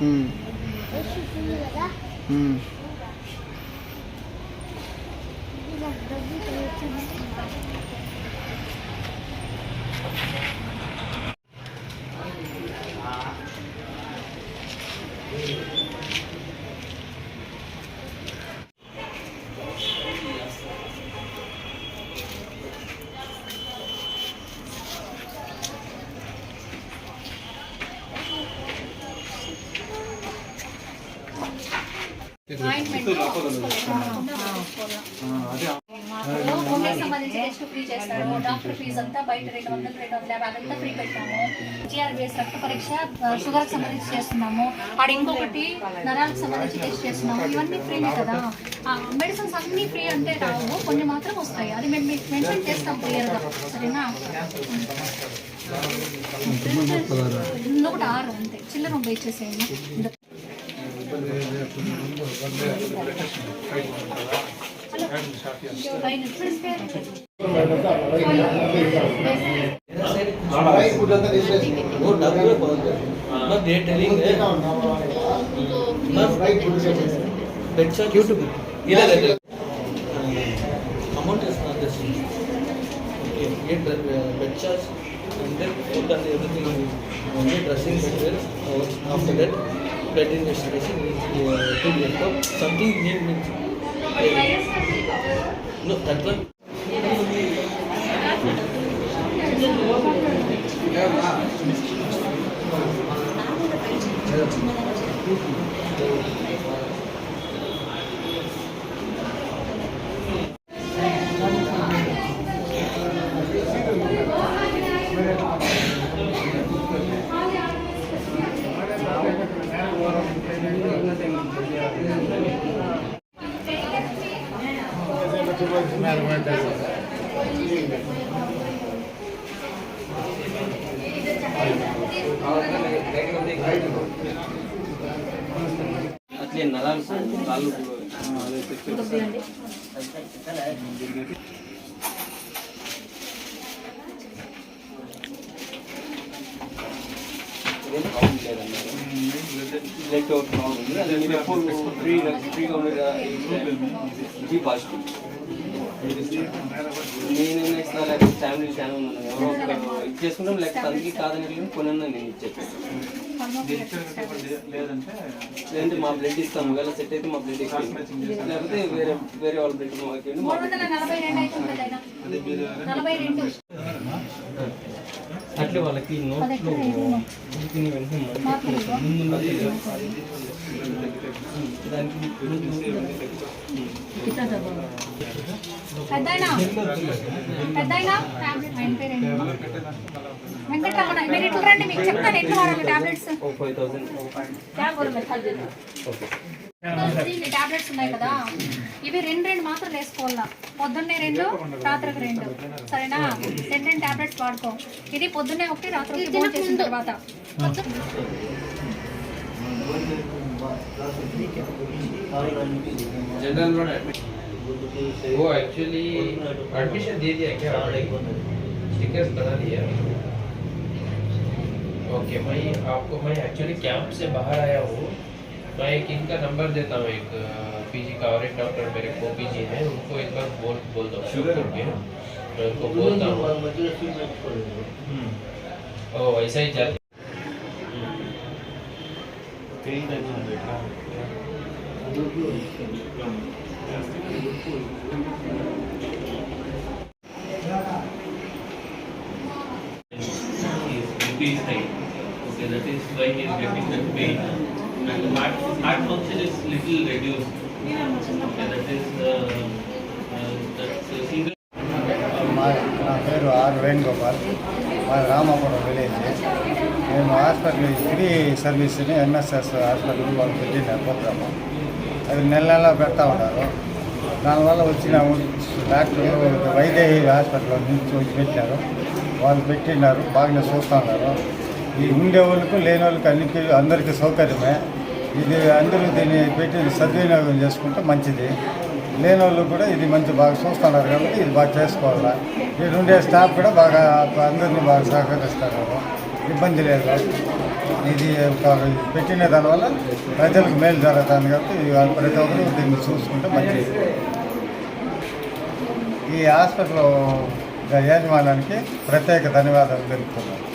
嗯。嗯。డాక్టర్ fee అంతా బయట రెండు వందలు రెండు వందల యాభై అదంతా ఫ్రీ పెట్టాము జిఆర్బిఎస్ రక్త పరీక్ష షుగర్ సంబంధించి చేస్తున్నాము. ఆడ ఇంకొకటి నరాలకు సంబంధించి టెస్ట్ చేస్తున్నాము. ఇవన్నీ ఫ్రీనే కదా. మెడిసిన్స్ అన్ని ఫ్రీ అంటే రావు. కొన్ని మాత్రం వస్తాయి. అది మేము మెన్షన్ చేస్తాం క్లియర్గా సరేనా ఇంకొకటి ఆరు అంతే. చిల్లర ఇచ్చేసేయండి. Amount bed charge and then food and everything only dressing material after that bed investigation uh, to get up something need means no that one అట్లే నరాలు కాళ్ళు బ్లడ్ అవుట్ అది ఎప్పుడు ఫ్రీ ఫ్రీగా ఉండేది జీ పాజిటివ్ నేను ఇస్తా లేకపోతే ఫ్యామిలీ చాలా ఉన్నాను ఎవరో ఒకరు ఇచ్చేసుకుంటాం లేకపోతే అందుకే కాదని వెళ్ళి కొన్ని నేను ఇచ్చేస్తాను లేదంటే లేదంటే మా బ్లడ్ ఇస్తాము ఒకవేళ సెట్ అయితే మా బ్లడ్ ఇస్తాము లేకపోతే వేరే వేరే వాళ్ళ బ్లడ్ మాకు మూడు వందల నలభై రెండు అవుతుంది ఆయన నలభై రెండు అట్లే వాళ్ళకి నోట్లో ఉడికిన వెంటనే ముందు దానికి వెంకటరమణ మీరు ఇట్లా రండి మీకు చెప్తాను ఎట్లా వాడాలి tablets? Five thousand. Okay. Tablets ఉన్నాయి కదా ఇవి రెండు రెండు మాత్రం వేసుకోవాలా పొద్దున్నే రెండు రాత్రికి రెండు సరేనా రెండు రెండు టాబ్లెట్స్ వాడుకో ఇది పొద్దున్నే ఒకటి రాత్రి ఒకటి భోజనం చేసిన తర్వాత जनरल में एडमिट वो एक्चुअली एडमिशन दे दिया क्या आपने स्टिकर्स बना दिया ओके मैं आपको मैं एक्चुअली कैंप से बाहर आया हूँ मैं एक इनका नंबर देता हूँ एक पीजी का और एक डॉक्टर मेरे को पीजी है उनको एक बार बोल बोल दो। शुगर के मैं उनको बोलता हूँ। ओ ऐसा ही height. Okay, that is why he is getting that pain. And heart, heart function is little reduced. Okay, that is uh, uh, that's a single. మా నా పేరు ఆర్ వేణుగోపాల్. మా రామాపురం విలేజ్. మేము హాస్పిటల్ ఫ్రీ సర్వీస్ని ఎన్ఎస్ఎస్ హాస్పిటల్ వాళ్ళు పెట్టినారు programme. అది నెల నెల పెడతా ఉన్నారు. దానివల్ల వచ్చిన డాక్టర్ వైదేహి హాస్పిటల్ నుంచి వచ్చి పెట్టారు. వాళ్ళు పెట్టినారు బాగానే చూస్తూ ఉన్నారు. ఈ ఉండే వాళ్ళకు లేని వాళ్ళకి అన్నికి అందరికీ సౌకర్యమే. ఇది అందరూ దీన్ని పెట్టి సద్వినియోగం చేసుకుంటే మంచిది. లేని వాళ్ళు కూడా ఇది మంచి బాగా చూస్తున్నారు కాబట్టి ఇది బాగా చేసుకోవాలా. ఇక్కడ ఉండే స్టాఫ్ కూడా బాగా అందరినీ బాగా సహకరిస్తారు. ఇబ్బంది లేదు ఇది పెట్టిన దానివల్ల ప్రజలకు మేలు జరుగుతుంది కాబట్టి ప్రతి ఒక్కరు దీన్ని చూసుకుంటే మంచిది. ఈ హాస్పిటల్ యాజమాన్యానికి ప్రత్యేక ధన్యవాదాలు తెలుపుతున్నాను.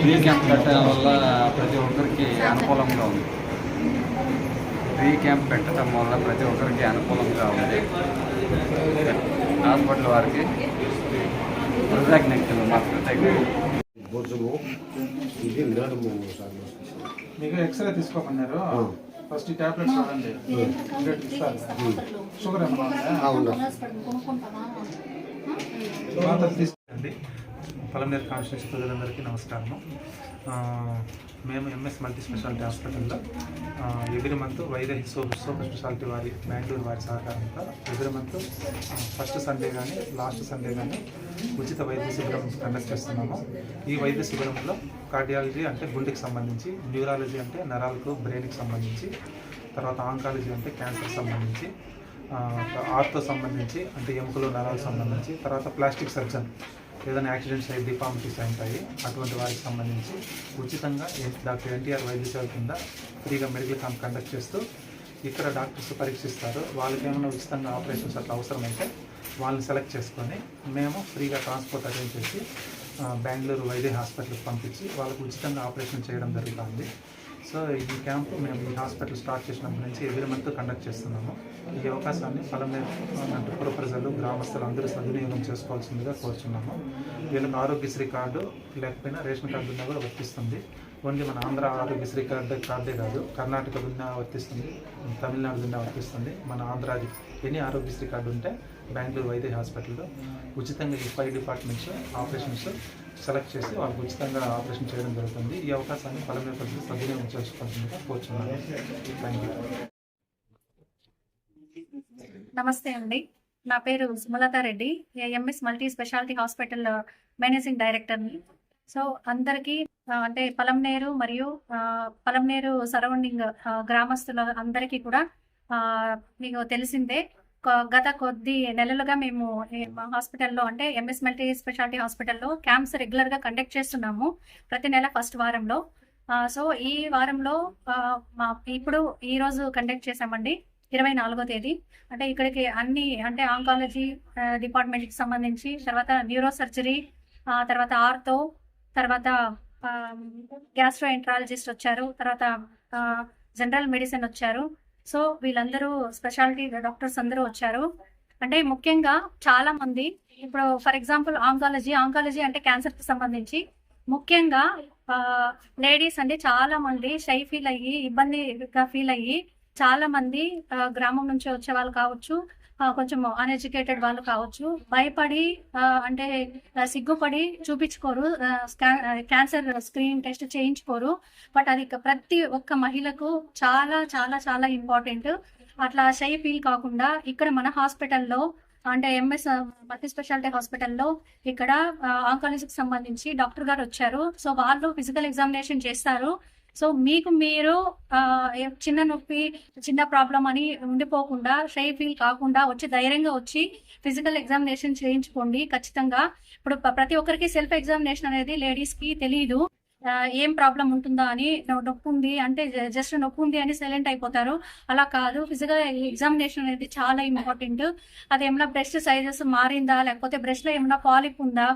ఫ్రీ క్యాంప్ పెట్టడం వల్ల ప్రతి ఒక్కరికి అనుకూలంగా ఉంది. ఫ్రీ క్యాంప్ పెట్టడం వల్ల ప్రతి ఒక్కరికి అనుకూలంగా ఉంది. హాస్పిటల్ వారికి కృతజ్ఞతలు మా కృతజ్ఞతలు. ఇది నడుము సార్ మీకు ఎక్స్రే తీసుకోమన్నారు. ఫస్ట్ ఈ టాబ్లెట్స్ వాడండి ఇంకోటి ఇస్తారు షుగర్ ఏమన్నా ఉందా? తీసుకోండి పలమనేరు కాన్స్టిట్యూన్స్ ప్రజలందరికీ నమస్కారము. ఆ, మేము ఎంఎస్ మల్టీ స్పెషాలిటీ హాస్పిటల్లో ఎవ్రీ మంత్ వైద్య సూపర్ సూపర్ స్పెషాలిటీ వారి బెంగళూరు వారి సహకారంతో ఎవ్రీ మంత్ ఫస్ట్ సండే కానీ లాస్ట్ సండే కానీ ఉచిత వైద్య శిబిరం కండక్ట్ చేస్తున్నాము. ఈ వైద్య శిబిరంలో కార్డియాలజీ అంటే గుండెకి సంబంధించి న్యూరాలజీ అంటే నరాలకు బ్రెయిన్కి సంబంధించి తర్వాత ఆంకాలజీ అంటే క్యాన్సర్కి సంబంధించి ఆర్తో సంబంధించి అంటే ఎముకలు నరాలకు సంబంధించి తర్వాత ప్లాస్టిక్ సర్జన్. ఏదైనా యాక్సిడెంట్స్ అయ్యి డిఫార్మిటీస్ ఉంటాయి అటువంటి వారికి సంబంధించి ఉచితంగా డాక్టర్ ఎన్టీఆర్ వైద్య సేవ కింద ఫ్రీగా మెడికల్ క్యాంప్ కండక్ట్ చేస్తూ ఇక్కడ డాక్టర్స్ పరీక్షిస్తారు. వాళ్ళకి ఏమైనా ఉచితంగా ఆపరేషన్స్ అట్లా అవసరమైతే వాళ్ళని సెలెక్ట్ చేసుకొని మేము ఫ్రీగా ట్రాన్స్పోర్ట్ అరేంజ్ చేసి బెంగళూరు వైద్య హాస్పిటల్కి పంపించి వాళ్ళకు ఉచితంగా ఆపరేషన్ చేయడం జరుగుతుంది. సో ఈ క్యాంపు మేము ఈ హాస్పిటల్ స్టార్ట్ చేసినప్పటి నుంచి ఎవ్రీ మంత్ కండక్ట్ చేస్తున్నాము. ఈ అవకాశాన్ని ఫలమే అంటే పుర ప్రజలు గ్రామస్తులు అందరూ సద్వినియోగం చేసుకోవాల్సిందిగా కోరుచున్నాము. వీళ్ళకి ఆరోగ్యశ్రీ కార్డు లేకపోయినా రేషన్ కార్డు ఉన్నా కూడా వర్తిస్తుంది. ఓన్లీ మన ఆంధ్ర ఆరోగ్యశ్రీ కార్డు కార్డే కాదు కర్ణాటక దున్నా వర్తిస్తుంది తమిళనాడు దున్నా వర్తిస్తుంది. మన ఆంధ్రాది ఎన్ని ఆరోగ్యశ్రీ కార్డు ఉంటే బెంగళూరు వైద్య హాస్పిటల్లో ఉచితంగా ఈ ఫైవ్ డిపార్ట్మెంట్స్ ఆపరేషన్స్ సెలెక్ట్ చేసి వాళ్ళకి ఉచితంగా ఆపరేషన్ చేయడం జరుగుతుంది. ఈ అవకాశాన్ని ఫలమే పరిస్థితి సద్వినియోగం చేసుకోవాల్సిందిగా కోరుచున్నాను. థ్యాంక్ యూ నమస్తే అండి. నా పేరు Sumalatha Reddy. MS multi speciality hospital managing డైరెక్టర్ని. సో అందరికీ అంటే పలంనేరు మరియు పలంనేరు సరౌండింగ్ గ్రామస్తుల అందరికీ కూడా మీకు తెలిసిందే. గత కొద్ది నెలలుగా మేము మా హాస్పిటల్లో అంటే ఎంఎస్ మల్టీ స్పెషాలిటీ హాస్పిటల్లో క్యాంప్స్ రెగ్యులర్గా కండక్ట్ చేస్తున్నాము ప్రతి నెల ఫస్ట్ వారంలో. సో ఈ వారంలో మా ఇప్పుడు ఈరోజు కండక్ట్ చేశామండి ఇరవై నాలుగో తేదీ. అంటే ఇక్కడికి అన్ని అంటే ఆంకాలజీ డిపార్ట్మెంట్కి సంబంధించి తర్వాత న్యూరో సర్జరీ తర్వాత ఆర్తో తర్వాత గ్యాస్ట్రో ఎంట్రాలజిస్ట్ వచ్చారు తర్వాత జనరల్ మెడిసిన్ వచ్చారు. సో వీళ్ళందరూ స్పెషాలిటీ డాక్టర్స్ అందరూ వచ్చారు. అంటే ముఖ్యంగా చాలా మంది ఇప్పుడు ఫర్ ఎగ్జాంపుల్ ఆంకాలజీ ఆంకాలజీ అంటే క్యాన్సర్కి సంబంధించి ముఖ్యంగా లేడీస్ అంటే చాలా మంది షై ఫీల్ అయ్యి ఇబ్బందిగా ఫీల్ అయ్యి చాలా మంది గ్రామం నుంచి వచ్చే వాళ్ళు కావచ్చు కొంచెం అన్ఎడ్యుకేటెడ్ వాళ్ళు కావచ్చు. భయపడి అంటే సిగ్గుపడి చూపించుకోరు. క్యాన్సర్ స్క్రీన్ టెస్ట్ చేయించుకోరు. బట్ అది ప్రతి ఒక్క మహిళకు చాలా చాలా చాలా ఇంపార్టెంట్ అట్లా షై ఫీల్ కాకుండా ఇక్కడ మన హాస్పిటల్లో అంటే ఎంఎస్ మల్టీ స్పెషాలిటీ హాస్పిటల్లో ఇక్కడ ఆంకాలజీకి సంబంధించి డాక్టర్ గారు వచ్చారు. సో వాళ్ళు ఫిజికల్ ఎగ్జామినేషన్ చేస్తారు. సో మీకు మీరు చిన్న నొప్పి చిన్న ప్రాబ్లం అని ఉండిపోకుండా షై ఫీల్ కాకుండా వచ్చి ధైర్యంగా వచ్చి ఫిజికల్ ఎగ్జామినేషన్ చేయించుకోండి ఖచ్చితంగా. ఇప్పుడు ప్రతి ఒక్కరికి సెల్ఫ్ ఎగ్జామినేషన్ అనేది లేడీస్కి తెలియదు ఏం ప్రాబ్లం ఉంటుందా అని నొప్పి ఉంది అంటే జస్ట్ నొప్పి ఉంది అని సైలెంట్ అయిపోతారు. అలా కాదు ఫిజికల్ ఎగ్జామినేషన్ అనేది చాలా ఇంపార్టెంట్. అది ఏమైనా బ్రెస్ట్ సైజెస్ మారిందా లేకపోతే బ్రెస్ట్లో ఏమైనా పాలిప్ ఉందా?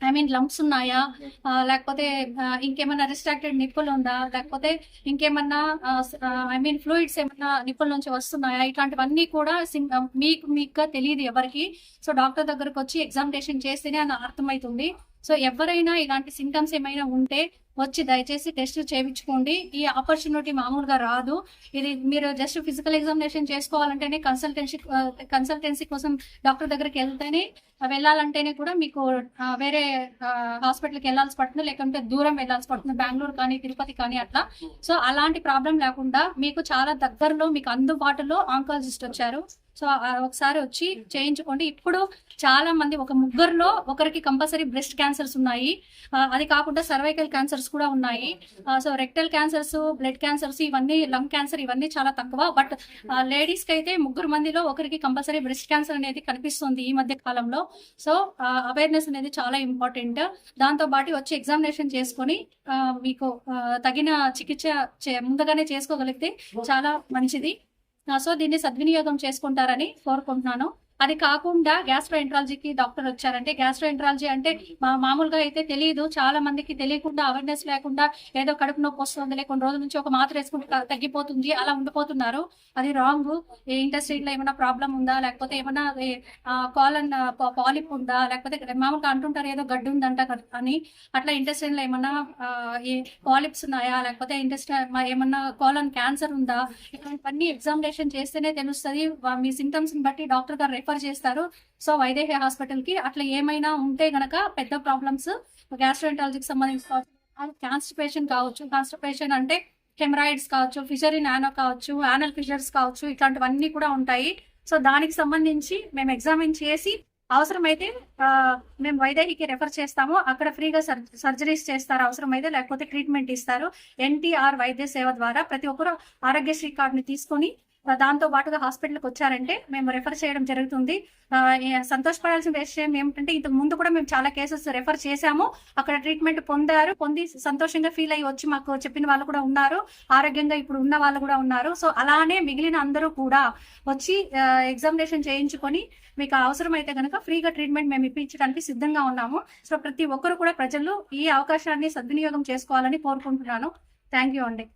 ఐ మీన్ లంప్స్ ఉన్నాయా? లేకపోతే ఇంకేమన్నా రిస్ట్రాక్టెడ్ నిప్పులు ఉందా? లేకపోతే ఇంకేమన్నా ఐ మీన్ ఫ్లూయిడ్స్ ఏమన్నా నిప్పుల నుంచి వస్తున్నాయా? ఇట్లాంటివన్నీ కూడా మీకు మీకుగా తెలియదు ఎవరికి. సో డాక్టర్ దగ్గరకు వచ్చి ఎగ్జామినేషన్ చేస్తేనే అని అర్థమవుతుంది సో ఎవరైనా ఇలాంటి సింటమ్స్ ఏమైనా ఉంటే వచ్చి దయచేసి టెస్ట్ చేయించుకోండి. ఈ ఆపర్చునిటీ మామూలుగా రాదు. ఇది మీరు జస్ట్ ఫిజికల్ ఎగ్జామినేషన్ చేసుకోవాలంటేనే కన్సల్టెన్సీ కన్సల్టెన్సీ కోసం డాక్టర్ దగ్గరికి వెళ్తేనే వెళ్ళాలంటేనే కూడా మీకు వేరే హాస్పిటల్కి వెళ్ళాల్సి పడుతుంది లేకుంటే దూరం వెళ్ళాల్సి పడుతుంది బెంగళూరు కానీ తిరుపతి కానీ అట్లా. సో అలాంటి ప్రాబ్లం లేకుండా మీకు చాలా దగ్గరలో మీకు అందుబాటులో ఆంకాలజిస్ట్ వచ్చారు. సో ఒకసారి వచ్చి చేయించుకోండి. ఇప్పుడు చాలా మంది ఒక ముగ్గురులో ఒకరికి కంపల్సరీ బ్రెస్ట్ క్యాన్సర్స్ ఉన్నాయి. అది కాకుండా సర్వైకల్ క్యాన్సర్స్ కూడా ఉన్నాయి. So rectal cancers blood cancers ఇవన్నీ లంగ్ క్యాన్సర్ ఇవన్నీ చాలా తక్కువ. బట్ లేడీస్కి అయితే ముగ్గురు మందిలో ఒకరికి కంపల్సరీ బ్రెస్ట్ క్యాన్సర్ అనేది కనిపిస్తుంది ఈ మధ్య కాలంలో. సో అవేర్నెస్ అనేది చాలా ఇంపార్టెంట్. దాంతో పాటు వచ్చి ఎగ్జామినేషన్ చేసుకొని మీకు తగిన చికిత్స చే- ముందుగానే చేసుకోగలిగితే చాలా మంచిది. సో దీన్ని సద్వినియోగం చేసుకుంటారని కోరుకుంటున్నాను. అది కాకుండా గ్యాస్ట్రో ఎంట్రాలజీకి డాక్టర్ వచ్చారంటే గ్యాస్ట్రో ఎంట్రాలజీ అంటే మా మామూలుగా అయితే తెలియదు చాలా మందికి తెలియకుండా అవేర్నెస్ లేకుండా ఏదో కడుపు నొప్పి వస్తుంది కొన్ని రోజుల నుంచి ఒక మాత్ర వేసుకుంటే తగ్గిపోతుంది అలా ఉండిపోతున్నారు. అది రాంగ్. ఈ లో ఏమైనా ప్రాబ్లం ఉందా? లేకపోతే ఏమైనా కాలన్ పాలిప్ ఉందా? లేకపోతే మామూలుగా అంటుంటారు ఏదో గడ్డు ఉందంట అని. అట్లా ఇండస్ట్రీలో లో ఏమన్నా పాలిప్స్ ఉన్నాయా? లేకపోతే ఇండస్ట్రీ ఏమన్నా కాలన్ క్యాన్సర్ ఉందా? ఇలాంటివన్నీ ఎగ్జామినేషన్ చేస్తేనే తెలుస్తుంది. మీ సిమ్టమ్స్ బట్టి డాక్టర్ గారు రిఫర్ చేస్తారు. సో వైదేహి హాస్పిటల్కి అట్లా ఏమైనా ఉంటే గనక పెద్ద ప్రాబ్లమ్స్ గ్యాస్ట్రోఎంటాలజీకి సంబంధించి కాన్స్టిపేషన్ కావచ్చు. కాన్స్టిపేషన్ అంటే హెమరాయిడ్స్ కావచ్చు ఫిషరీ నానో కావచ్చు యానల్ ఫిషర్స్ కావచ్చు ఇట్లాంటివన్నీ కూడా ఉంటాయి. సో దానికి సంబంధించి మేము ఎగ్జామిన్ చేసి అవసరమైతే మేము వైదేహికి రెఫర్ చేస్తాము. అక్కడ ఫ్రీగా సర్జరీస్ చేస్తారు అవసరమైతే లేకపోతే ట్రీట్మెంట్ ఇస్తారు. ఎన్టీఆర్ వైద్య సేవ ద్వారా ప్రతి ఒక్కరు ఆరోగ్యశ్రీ కార్డుని తీసుకొని దాంతో పాటుగా హాస్పిటల్కి వచ్చారంటే మేము రెఫర్ చేయడం జరుగుతుంది. సంతోషపడాల్సిన విషయం ఏమిటంటే ఇంతకు ముందు కూడా మేము చాలా కేసెస్ రెఫర్ చేశాము. అక్కడ ట్రీట్మెంట్ పొందారు. పొంది సంతోషంగా ఫీల్ అయ్యి వచ్చి మాకు చెప్పిన వాళ్ళు కూడా ఉన్నారు. ఆరోగ్యంగా ఇప్పుడు ఉన్న వాళ్ళు కూడా ఉన్నారు. సో అలానే మిగిలిన అందరూ కూడా వచ్చి ఎగ్జామినేషన్ చేయించుకొని మీకు అవసరమైతే కనుక ఫ్రీగా ట్రీట్మెంట్ మేము ఇప్పించడానికి సిద్ధంగా ఉన్నాము. సో ప్రతి ఒక్కరు కూడా ప్రజలు ఈ అవకాశాన్ని సద్వినియోగం చేసుకోవాలని కోరుకుంటున్నాను. థ్యాంక్ యూ అండి.